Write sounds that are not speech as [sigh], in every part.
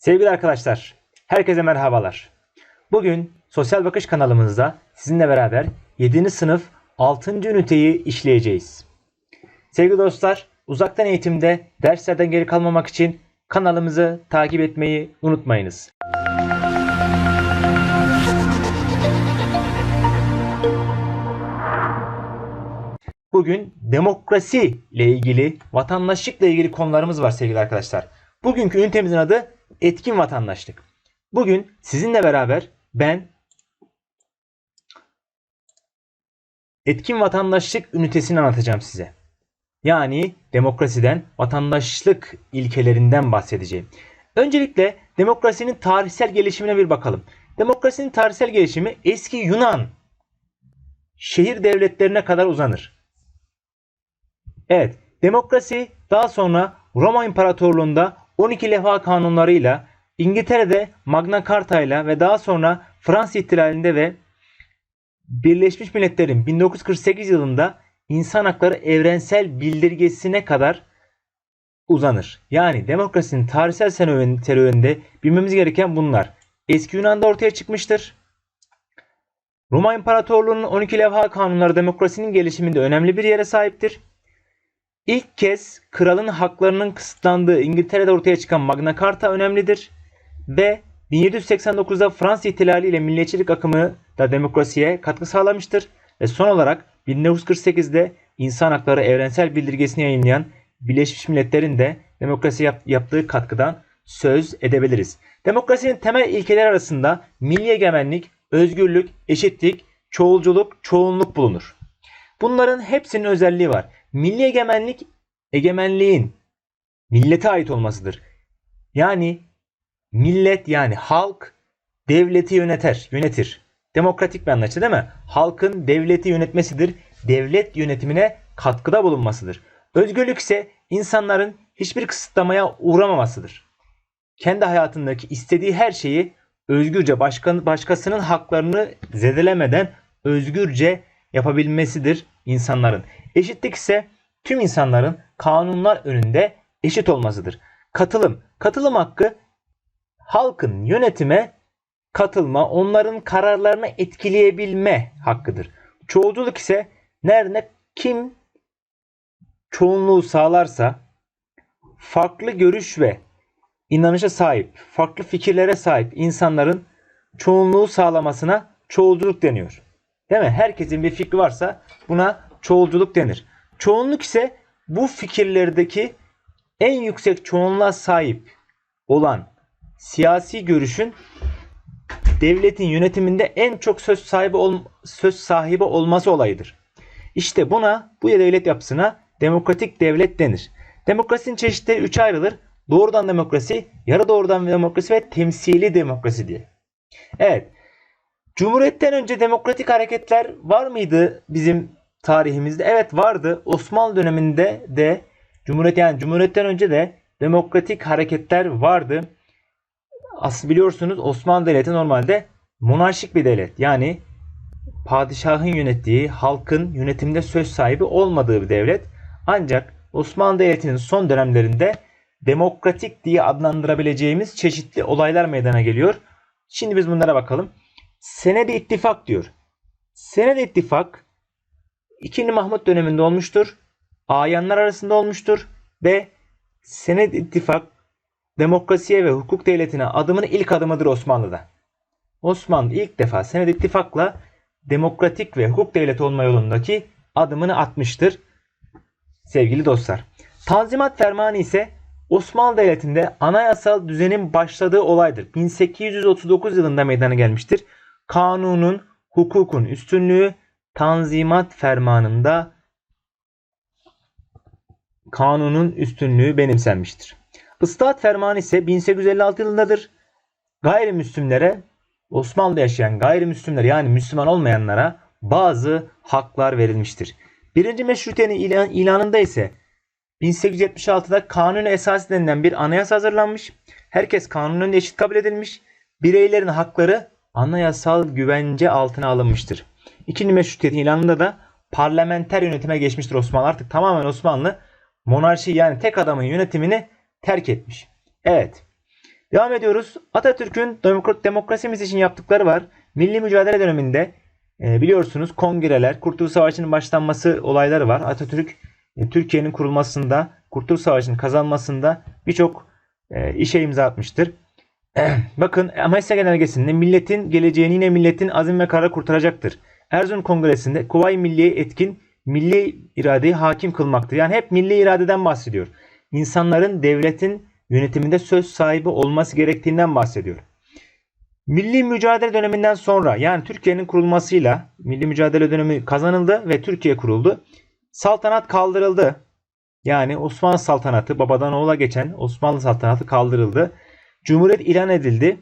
Sevgili arkadaşlar, herkese merhabalar. Bugün Sosyal Bakış kanalımızda sizinle beraber 7. sınıf 6. üniteyi işleyeceğiz. Sevgili dostlar, uzaktan eğitimde derslerden geri kalmamak için kanalımızı takip etmeyi unutmayınız. Bugün demokrasi ile ilgili, vatandaşlıkla ilgili konularımız var sevgili arkadaşlar. Bugünkü ünitemizin adı etkin vatandaşlık. Bugün sizinle beraber ben etkin vatandaşlık ünitesini anlatacağım size. Yani demokrasiden, vatandaşlık ilkelerinden bahsedeceğim. Öncelikle demokrasinin tarihsel gelişimine bir bakalım. Demokrasinin tarihsel gelişimi eski Yunan şehir devletlerine kadar uzanır. Evet, demokrasi daha sonra Roma İmparatorluğu'nda 12 levha kanunlarıyla, İngiltere'de Magna Carta ile ve daha sonra Fransız ihtilalinde ve Birleşmiş Milletler'in 1948 yılında insan hakları evrensel bildirgesine kadar uzanır. Yani demokrasinin tarihsel serüveninde bilmemiz gereken bunlar. Eski Yunan'da ortaya çıkmıştır. Roma İmparatorluğu'nun 12 levha kanunları demokrasinin gelişiminde önemli bir yere sahiptir. İlk kez kralın haklarının kısıtlandığı İngiltere'de ortaya çıkan Magna Carta önemlidir. Ve 1789'da Fransız ihtilali ile milliyetçilik akımı da demokrasiye katkı sağlamıştır. Ve son olarak 1948'de İnsan Hakları Evrensel Bildirgesini yayınlayan Birleşmiş Milletler'in de demokrasi yap- yaptığı katkıdan söz edebiliriz. Demokrasinin temel ilkeler arasında milli egemenlik, özgürlük, eşitlik, çoğulculuk, çoğunluk bulunur. Bunların hepsinin özelliği var. Milli egemenlik egemenliğin millete ait olmasıdır. Yani millet yani halk devleti yöneter, yönetir. Demokratik bir anlayışta değil mi? Halkın devleti yönetmesidir. Devlet yönetimine katkıda bulunmasıdır. Özgürlük ise insanların hiçbir kısıtlamaya uğramamasıdır. Kendi hayatındaki istediği her şeyi özgürce başka, başkasının haklarını zedelemeden özgürce yapabilmesidir insanların. Eşitlik ise tüm insanların kanunlar önünde eşit olmasıdır. Katılım. Katılım hakkı halkın yönetime katılma, onların kararlarını etkileyebilme hakkıdır. Çoğulculuk ise nerede kim çoğunluğu sağlarsa farklı görüş ve inanışa sahip, farklı fikirlere sahip insanların çoğunluğu sağlamasına çoğulculuk deniyor. Değil mi? Herkesin bir fikri varsa buna çoğulculuk denir. Çoğunluk ise bu fikirlerdeki en yüksek çoğunluğa sahip olan siyasi görüşün devletin yönetiminde en çok söz sahibi ol, söz sahibi olması olayıdır. İşte buna bu devlet yapısına demokratik devlet denir. Demokrasinin çeşitleri üçe ayrılır. Doğrudan demokrasi, yarı doğrudan demokrasi ve temsili demokrasi diye. Evet. Cumhuriyetten önce demokratik hareketler var mıydı bizim tarihimizde? Evet vardı. Osmanlı döneminde de Cumhuriyet yani Cumhuriyetten önce de demokratik hareketler vardı. Aslında biliyorsunuz Osmanlı Devleti normalde monarşik bir devlet. Yani padişahın yönettiği, halkın yönetimde söz sahibi olmadığı bir devlet. Ancak Osmanlı Devleti'nin son dönemlerinde demokratik diye adlandırabileceğimiz çeşitli olaylar meydana geliyor. Şimdi biz bunlara bakalım. Senedi ittifak diyor. Senedi ittifak 2. Mahmut döneminde olmuştur. Ayanlar arasında olmuştur ve Sened ittifak demokrasiye ve hukuk devletine adımın ilk adımıdır Osmanlı'da. Osmanlı ilk defa Sened ittifakla demokratik ve hukuk devleti olma yolundaki adımını atmıştır sevgili dostlar. Tanzimat Fermanı ise Osmanlı Devleti'nde anayasal düzenin başladığı olaydır. 1839 yılında meydana gelmiştir. Kanunun, hukukun üstünlüğü Tanzimat Fermanı'nda kanunun üstünlüğü benimsenmiştir. Islahat Fermanı ise 1856 yılındadır. Gayrimüslimlere Osmanlı'da yaşayan gayrimüslimler yani Müslüman olmayanlara bazı haklar verilmiştir. Birinci meşrutiyenin ilan, ilanında ise 1876'da kanun esası denilen bir anayasa hazırlanmış. Herkes kanunun eşit kabul edilmiş. Bireylerin hakları anayasal güvence altına alınmıştır. İkinci meşrutiyetin ilanında da parlamenter yönetime geçmiştir Osmanlı. Artık tamamen Osmanlı monarşi yani tek adamın yönetimini terk etmiş. Evet. Devam ediyoruz. Atatürk'ün demok- demokrasimiz için yaptıkları var. Milli mücadele döneminde e, biliyorsunuz kongreler, Kurtuluş Savaşı'nın başlanması olayları var. Atatürk e, Türkiye'nin kurulmasında, Kurtuluş Savaşı'nın kazanmasında birçok e, işe imza atmıştır. [clears throat] Bakın Amasya Genelgesi'nde milletin geleceğini yine milletin azim ve kararı kurtaracaktır. Erzurum Kongresi'nde Kuvayi Milliye etkin milli iradeyi hakim kılmaktır. Yani hep milli iradeden bahsediyor. İnsanların devletin yönetiminde söz sahibi olması gerektiğinden bahsediyor. Milli mücadele döneminden sonra yani Türkiye'nin kurulmasıyla milli mücadele dönemi kazanıldı ve Türkiye kuruldu. Saltanat kaldırıldı. Yani Osmanlı saltanatı babadan oğula geçen Osmanlı saltanatı kaldırıldı. Cumhuriyet ilan edildi.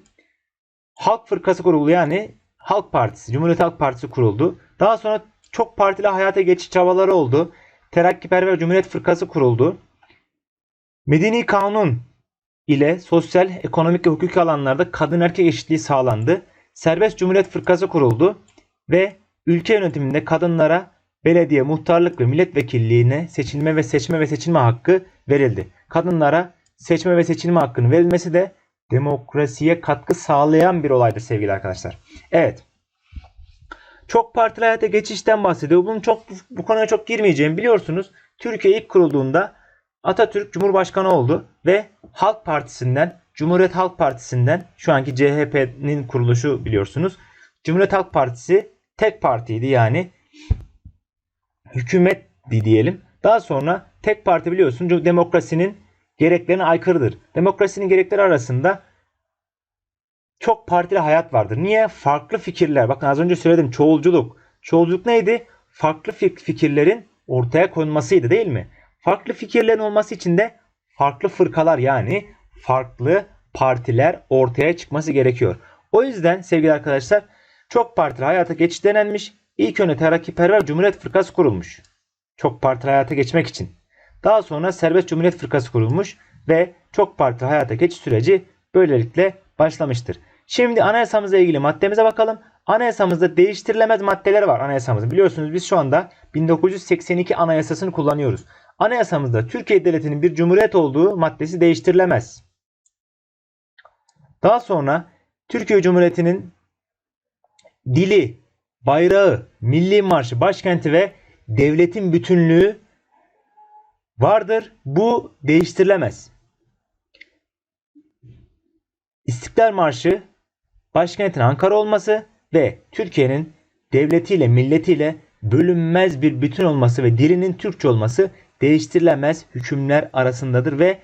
Halk Fırkası kuruldu yani Halk Partisi, Cumhuriyet Halk Partisi kuruldu. Daha sonra çok partili hayata geçiş çabaları oldu. Terakkiperver Cumhuriyet Fırkası kuruldu. Medeni Kanun ile sosyal, ekonomik ve hukuki alanlarda kadın erkek eşitliği sağlandı. Serbest Cumhuriyet Fırkası kuruldu ve ülke yönetiminde kadınlara belediye, muhtarlık ve milletvekilliğine seçilme ve seçme ve seçilme hakkı verildi. Kadınlara seçme ve seçilme hakkının verilmesi de demokrasiye katkı sağlayan bir olaydır sevgili arkadaşlar. Evet. Çok partili hayata geçişten bahsediyor. Bunun çok bu konuya çok girmeyeceğim. Biliyorsunuz Türkiye ilk kurulduğunda Atatürk Cumhurbaşkanı oldu ve Halk Partisi'nden, Cumhuriyet Halk Partisi'nden şu anki CHP'nin kuruluşu biliyorsunuz. Cumhuriyet Halk Partisi tek partiydi yani hükümetti diyelim. Daha sonra tek parti biliyorsun demokrasinin gereklerine aykırıdır. Demokrasinin gerekleri arasında çok partili hayat vardır. Niye? Farklı fikirler. Bakın az önce söyledim çoğulculuk. Çoğulculuk neydi? Farklı fikirlerin ortaya konmasıydı değil mi? Farklı fikirlerin olması için de farklı fırkalar yani farklı partiler ortaya çıkması gerekiyor. O yüzden sevgili arkadaşlar çok partili hayata geçiş denenmiş. İlk önce Terakkiperver Cumhuriyet Fırkası kurulmuş. Çok partili hayata geçmek için. Daha sonra Serbest Cumhuriyet Fırkası kurulmuş ve çok partili hayata geçiş süreci böylelikle başlamıştır. Şimdi anayasamızla ilgili maddemize bakalım. Anayasamızda değiştirilemez maddeler var anayasamızda. Biliyorsunuz biz şu anda 1982 anayasasını kullanıyoruz. Anayasamızda Türkiye Devleti'nin bir cumhuriyet olduğu maddesi değiştirilemez. Daha sonra Türkiye Cumhuriyeti'nin dili, bayrağı, milli marşı, başkenti ve devletin bütünlüğü vardır. Bu değiştirilemez. İstiklal Marşı başkentin Ankara olması ve Türkiye'nin devletiyle milletiyle bölünmez bir bütün olması ve dilinin Türkçe olması değiştirilemez hükümler arasındadır ve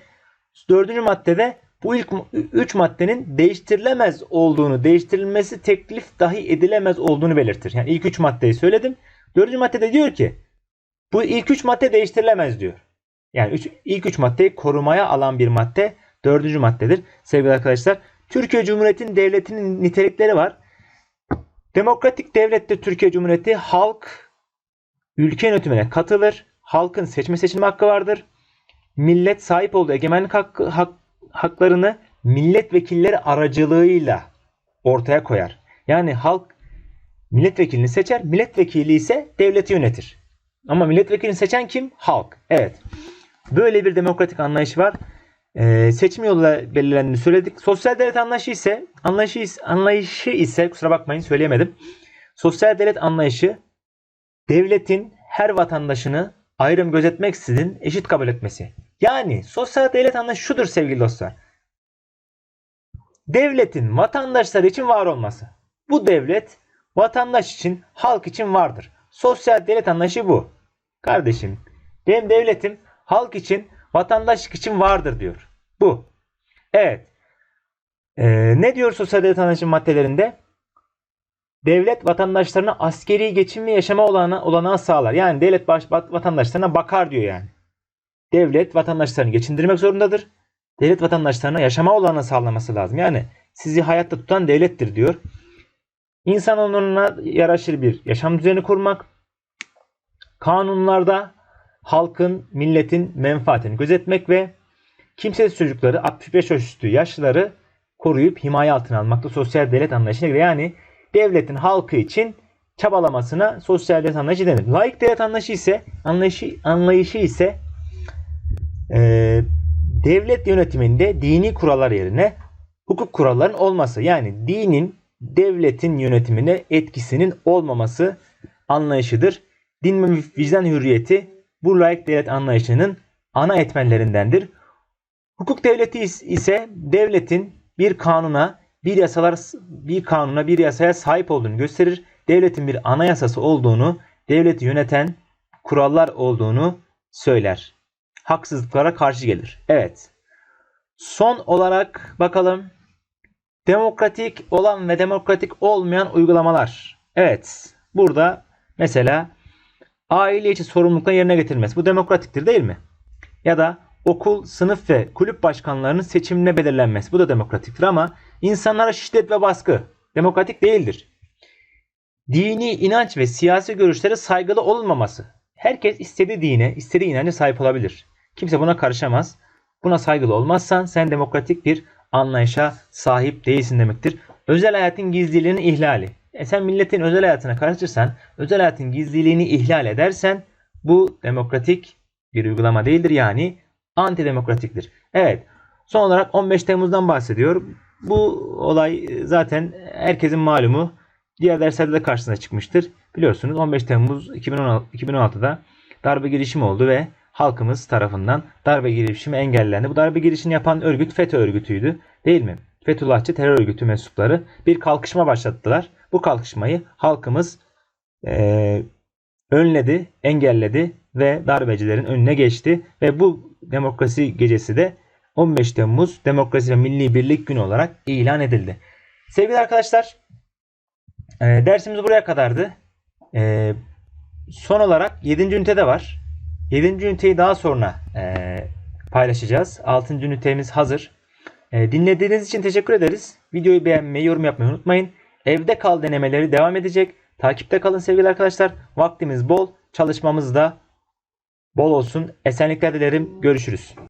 dördüncü maddede bu ilk üç maddenin değiştirilemez olduğunu, değiştirilmesi teklif dahi edilemez olduğunu belirtir. Yani ilk üç maddeyi söyledim. Dördüncü maddede diyor ki bu ilk üç madde değiştirilemez diyor. Yani üç, ilk üç maddeyi korumaya alan bir madde dördüncü maddedir. Sevgili arkadaşlar Türkiye Cumhuriyeti'nin devletinin nitelikleri var. Demokratik devlette Türkiye Cumhuriyeti halk ülke yönetimine katılır. Halkın seçme seçilme hakkı vardır. Millet sahip olduğu egemenlik hakkı, hak, haklarını milletvekilleri aracılığıyla ortaya koyar. Yani halk milletvekilini seçer, milletvekili ise devleti yönetir. Ama milletvekilini seçen kim? Halk. Evet. Böyle bir demokratik anlayış var. Ee, seçim yoluyla belirlendiğini söyledik. Sosyal devlet anlayışı ise anlayışı, anlayışı ise kusura bakmayın söyleyemedim. Sosyal devlet anlayışı devletin her vatandaşını ayrım gözetmeksizin eşit kabul etmesi. Yani sosyal devlet anlayışı şudur sevgili dostlar. Devletin vatandaşlar için var olması. Bu devlet vatandaş için, halk için vardır. Sosyal devlet anlayışı bu. Kardeşim, benim devletim halk için, vatandaşlık için vardır diyor. Bu. Evet. Ee, ne diyor sosyal anlayışı maddelerinde? Devlet vatandaşlarına askeri geçim ve yaşama olana, olanağı sağlar. Yani devlet baş, vatandaşlarına bakar diyor yani. Devlet vatandaşlarını geçindirmek zorundadır. Devlet vatandaşlarına yaşama olanağı sağlaması lazım. Yani sizi hayatta tutan devlettir diyor. İnsan onuruna yaraşır bir yaşam düzeni kurmak. Kanunlarda halkın, milletin menfaatini gözetmek ve kimsesiz çocukları 65 yaş üstü yaşlıları koruyup himaye altına almakta sosyal devlet anlayışına göre yani devletin halkı için çabalamasına sosyal devlet anlayışı denir. Laik devlet anlayışı ise anlayışı, anlayışı ise e, devlet yönetiminde dini kurallar yerine hukuk kurallarının olması yani dinin devletin yönetimine etkisinin olmaması anlayışıdır. Din ve vicdan hürriyeti bu layık devlet anlayışının ana etmenlerindendir. Hukuk devleti is- ise devletin bir kanuna, bir yasalar bir kanuna, bir yasaya sahip olduğunu gösterir. Devletin bir anayasası olduğunu, devleti yöneten kurallar olduğunu söyler. Haksızlıklara karşı gelir. Evet. Son olarak bakalım. Demokratik olan ve demokratik olmayan uygulamalar. Evet. Burada mesela aile içi sorumlulukla yerine getirilmesi. Bu demokratiktir değil mi? Ya da okul, sınıf ve kulüp başkanlarının seçimine belirlenmesi. Bu da demokratiktir ama insanlara şiddet ve baskı demokratik değildir. Dini inanç ve siyasi görüşlere saygılı olunmaması. Herkes istediği dine, istediği inanca sahip olabilir. Kimse buna karışamaz. Buna saygılı olmazsan sen demokratik bir anlayışa sahip değilsin demektir. Özel hayatın gizliliğinin ihlali. E sen milletin özel hayatına karışırsan, özel hayatın gizliliğini ihlal edersen bu demokratik bir uygulama değildir yani antidemokratiktir. Evet. Son olarak 15 Temmuz'dan bahsediyor. Bu olay zaten herkesin malumu. Diğer derslerde de karşısına çıkmıştır. Biliyorsunuz 15 Temmuz 2016, 2016'da darbe girişimi oldu ve halkımız tarafından darbe girişimi engellendi. Bu darbe girişimini yapan örgüt FETÖ örgütüydü değil mi? Fethullahçı terör örgütü mensupları bir kalkışma başlattılar. Bu kalkışmayı halkımız eee, önledi, engelledi ve darbecilerin önüne geçti ve bu demokrasi gecesi de 15 Temmuz Demokrasi ve Milli Birlik Günü olarak ilan edildi. Sevgili arkadaşlar, e, dersimiz buraya kadardı. E, son olarak 7. ünitede var. 7. üniteyi daha sonra e, paylaşacağız. 6. ünitemiz hazır. E, dinlediğiniz için teşekkür ederiz. Videoyu beğenmeyi, yorum yapmayı unutmayın. Evde kal denemeleri devam edecek. Takipte kalın sevgili arkadaşlar. Vaktimiz bol, çalışmamız da bol olsun. Esenlikler dilerim. Görüşürüz.